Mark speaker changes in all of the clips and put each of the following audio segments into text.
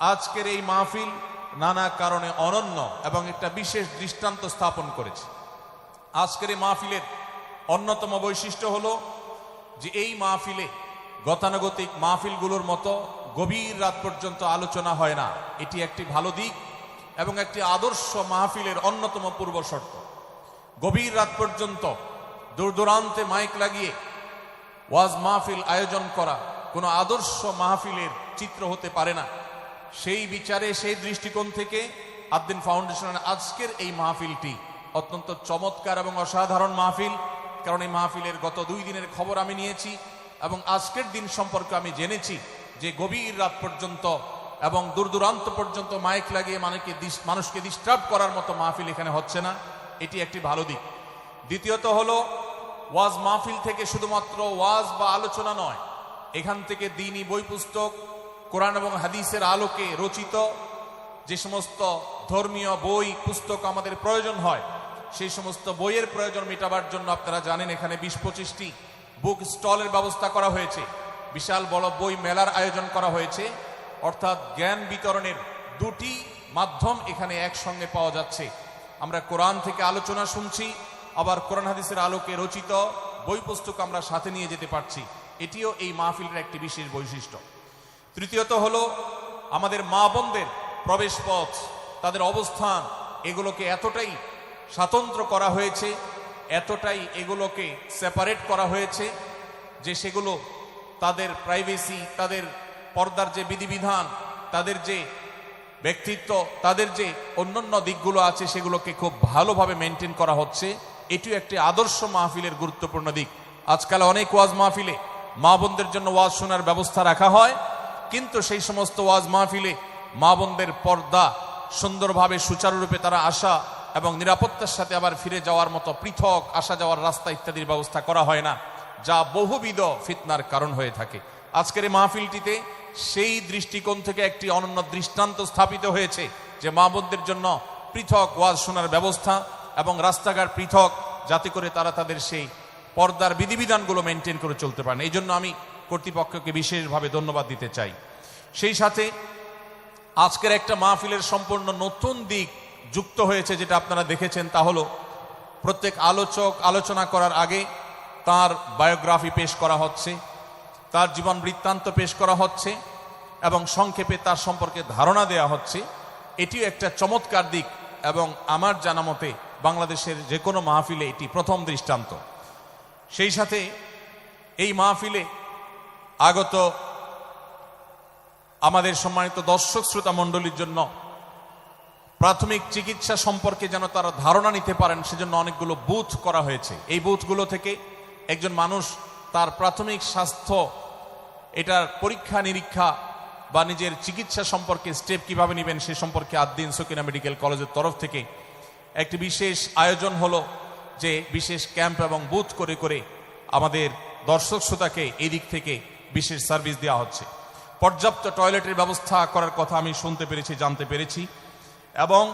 Speaker 1: আজকের এই মাহফিল নানা কারণে অনন্য এবং একটা বিশেষ দৃষ্টান্ত স্থাপন করেছে। আজকের এই মাহফিলের অন্যতম বৈশিষ্ট্য হলো যে এই মাহফিলে গতানুগতিক মাহফিলগুলোর মতো গভীর রাত পর্যন্ত আলোচনা হয় না। এটি একটি ভালো দিক এবং একটি আদর্শ মাহফিলের অন্যতম পূর্ব শর্ত। গভীর রাত পর্যন্ত দূর দূরান্তে মাইক লাগিয়ে ওয়াজ মাহফিল আয়োজন করা কোনো আদর্শ মাহফিলের চিত্র হতে পারে না। সেই বিচারে, সেই দৃষ্টিকোণ থেকে আদ্দিন ফাউন্ডেশনের আজকের এই মাহফিলটি অত্যন্ত চমৎকার এবং অসাধারণ মাহফিল। কারণ এই মাহফিলের গত দুই দিনের খবর আমি নিয়েছি এবং আজকের দিন সম্পর্কে আমি জেনেছি যে গভীর রাত পর্যন্ত এবং দূর দূরান্ত পর্যন্ত মাইক লাগিয়ে মানুষকে মানুষকে ডিস্টার্ব করার মতো মাহফিল এখানে হচ্ছে না। এটি একটি ভালো দিক। দ্বিতীয়ত হলো, ওয়াজ মাহফিল থেকে শুধুমাত্র ওয়াজ বা আলোচনা নয়, এখান থেকে দিনই বই পুস্তক কোরআন এবং হাদিসের আলোকে রচিত যে সমস্ত ধর্মীয় বই, পুস্তক আমাদের প্রয়োজন হয়, সেই সমস্ত বইয়ের প্রয়োজন মেটাবার জন্য আপনারা জানেন এখানে বিশ পঁচিশটি বুক স্টলের ব্যবস্থা করা হয়েছে। বিশাল বড় বই মেলার আয়োজন করা হয়েছে। অর্থাৎ জ্ঞান বিতরণের দুটি মাধ্যম এখানে একসঙ্গে পাওয়া যাচ্ছে। আমরা কোরআন থেকে আলোচনা শুনছি, আবার কোরআন হাদিসের আলোকে রচিত বই পুস্তক আমরা সাথে নিয়ে যেতে পারছি। এটিও এই মাহফিলের একটি বিশেষ বৈশিষ্ট্য। তৃতীয়ত হলো আমাদের মা বোনদের প্রবেশ পথ, তাদের অবস্থান, এগুলোকে এতটাই স্বাতন্ত্র করা হয়েছে, এতটাই এগুলোকে সেপারেট করা হয়েছে যে সেগুলো তাদের প্রাইভেসি তাদের পর্দার যে বিধিবিধান, তাদের যে ব্যক্তিত্ব, তাদের যে অন্যান্য দিকগুলো আছে সেগুলোকে খুব ভালোভাবে মেনটেন করা হচ্ছে। এটিও একটি আদর্শ মাহফিলের গুরুত্বপূর্ণ দিক। আজকাল অনেক ওয়াজ মাহফিলে মা বোনদের জন্য ওয়াজ শোনার ব্যবস্থা রাখা হয়। কিন্তু সেই সমস্ত ওয়াজ মাহফিলে মা বোনদের পর্দা সুন্দরভাবে সুচারুরূপে তারা আসা এবং নিরাপত্তার সাথে আবার ফিরে যাওয়ার মতো পৃথক আসা যাওয়ার রাস্তা ইত্যাদির ব্যবস্থা করা হয় না, যা বহুবিধ ফিতনার কারণ হয়ে থাকে। আজকের এই মাহফিলটিতে সেই দৃষ্টিকোণ থেকে একটি অনন্য দৃষ্টান্ত স্থাপিত হয়েছে যে মা বোনদের জন্য পৃথক ওয়াজ শোনার ব্যবস্থা এবং রাস্তাঘাট পৃথক, যাতে করে তারা তাদের সেই পর্দার বিধিবিধানগুলো মেনটেন করে চলতে পারেন। এই জন্য আমি কর্তৃপক্ষকে বিশেষভাবে ধন্যবাদ দিতে চাই। সেই সাথে আজকের একটা মাহফিলের সম্পূর্ণ নতুন দিক যুক্ত হয়েছে যেটা আপনারা দেখেছেন তা হলো, প্রত্যেক আলোচক আলোচনা করার আগে তার বায়োগ্রাফি পেশ করা হচ্ছে, তার জীবন বৃত্তান্ত পেশ করা হচ্ছে এবং সংক্ষেপে তার সম্পর্কে ধারণা দেয়া হচ্ছে। এটিও একটা চমৎকার দিক এবং আমার জানা মতে বাংলাদেশের যে কোনো মাহফিলে এটি প্রথম দৃষ্টান্ত। সেই সাথে এই মাহফিলে আগত আমাদের সম্মানিত দর্শক শ্রোতা মণ্ডলীর জন্য প্রাথমিক চিকিৎসা সম্পর্কে যেন তারা ধারণা নিতে পারেন, সেজন্য অনেকগুলো বুথ করা হয়েছে। এই বুথগুলো থেকে একজন মানুষ তার প্রাথমিক স্বাস্থ্য, এটার পরীক্ষা, নিরীক্ষা বা নিজের চিকিৎসা সম্পর্কে স্টেপ কীভাবে নেবেন সে সম্পর্কে আদ্দিন সকিনা মেডিকেল কলেজের তরফ থেকে একটি বিশেষ আয়োজন হলো যে বিশেষ ক্যাম্প এবং বুথ করে করে আমাদের দর্শক শ্রোতাকে এই দিক থেকে বিশেষ সার্ভিস দেওয়া হচ্ছে। পর্যাপ্ত টয়লেটের ব্যবস্থা করার কথা আমি শুনতে পেরেছি, জানতে পেরেছি এবং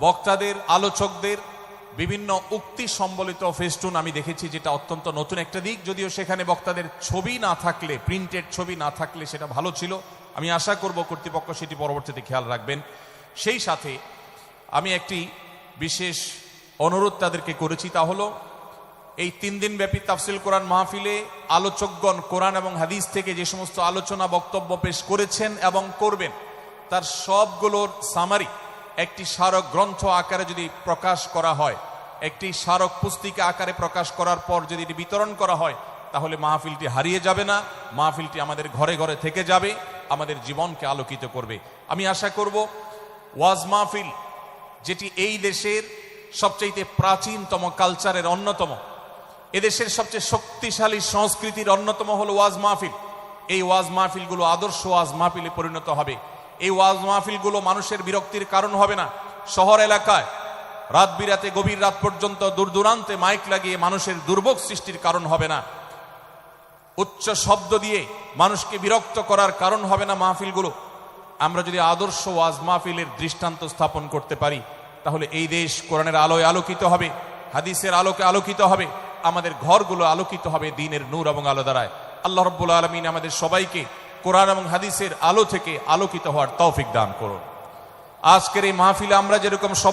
Speaker 1: বক্তাদের, আলোচকদের বিভিন্ন উক্তি সম্বলিত ফেস্টুন আমি দেখেছি যেটা অত্যন্ত নতুন একটা দিক। যদিও সেখানে বক্তাদের ছবি না থাকলে, প্রিন্টেড ছবি না থাকলে সেটা ভালো ছিল। আমি আশা করব কর্তৃপক্ষ সেটি পরবর্তীতে খেয়াল রাখবেন। সেই সাথে আমি একটি বিশেষ অনুরোধ তাদেরকে করেছি। তা হলো এই তিন দিন ব্যাপী তাফসিল কোরআন মাহফিলে আলোচকগণ কোরআন এবং হাদিস থেকে যে সমস্ত আলোচনা, বক্তব্য পেশ করেছেন এবং করবেন, তার সবগুলোর সামারি একটি স্মারক গ্রন্থ আকারে যদি প্রকাশ করা হয়, একটি স্মারক পুস্তিকা আকারে প্রকাশ করার পর যদি এটি বিতরণ করা হয়, তাহলে মাহফিলটি হারিয়ে যাবে না, মাহফিলটি আমাদের ঘরে ঘরে থেকে যাবে, আমাদের জীবনকে আলোকিত করবে। আমি আশা করব ওয়াজ মাহফিল, যেটি এই দেশের সবচাইতে প্রাচীনতম কালচারের অন্যতম এদেশের সবচেয়ে শক্তিশালী সংস্কৃতির অন্যতম হল ওয়াজ মাহফিল। এই ওয়াজ মাহফিলগুলো আদর্শ ওয়াজ মাহফিলে পরিণত হবে। এই ওয়াজ মাহফিলগুলো মানুষের বিরক্তির কারণ হবে না। শহর এলাকায় রাত বিরাতে গভীর রাত পর্যন্ত দূর দূরান্তে মাইক লাগিয়ে মানুষের দুর্ভোগ সৃষ্টির কারণ হবে না। উচ্চ শব্দ দিয়ে মানুষকে বিরক্ত করার কারণ হবে না মাহফিলগুলো। আমরা যদি আদর্শ ওয়াজ মাহফিলের দৃষ্টান্ত স্থাপন করতে পারি, তাহলে এই দেশ কোরআনের আলোয় আলোকিত হবে, হাদিসের আলোকে আলোকিত হবে। আমাদের ঘরগুলো আলোকিত হবে দিনের নূর এবং আলো দ্বারায়। আল্লাহ রব্বুল আলমিন আমাদের সবাইকে কোরআন এবং হাদিসের আলো থেকে আলোকিত হওয়ার তৌফিক দান করুন। আজকের এই মাহফিলে আমরা যেরকম সবাই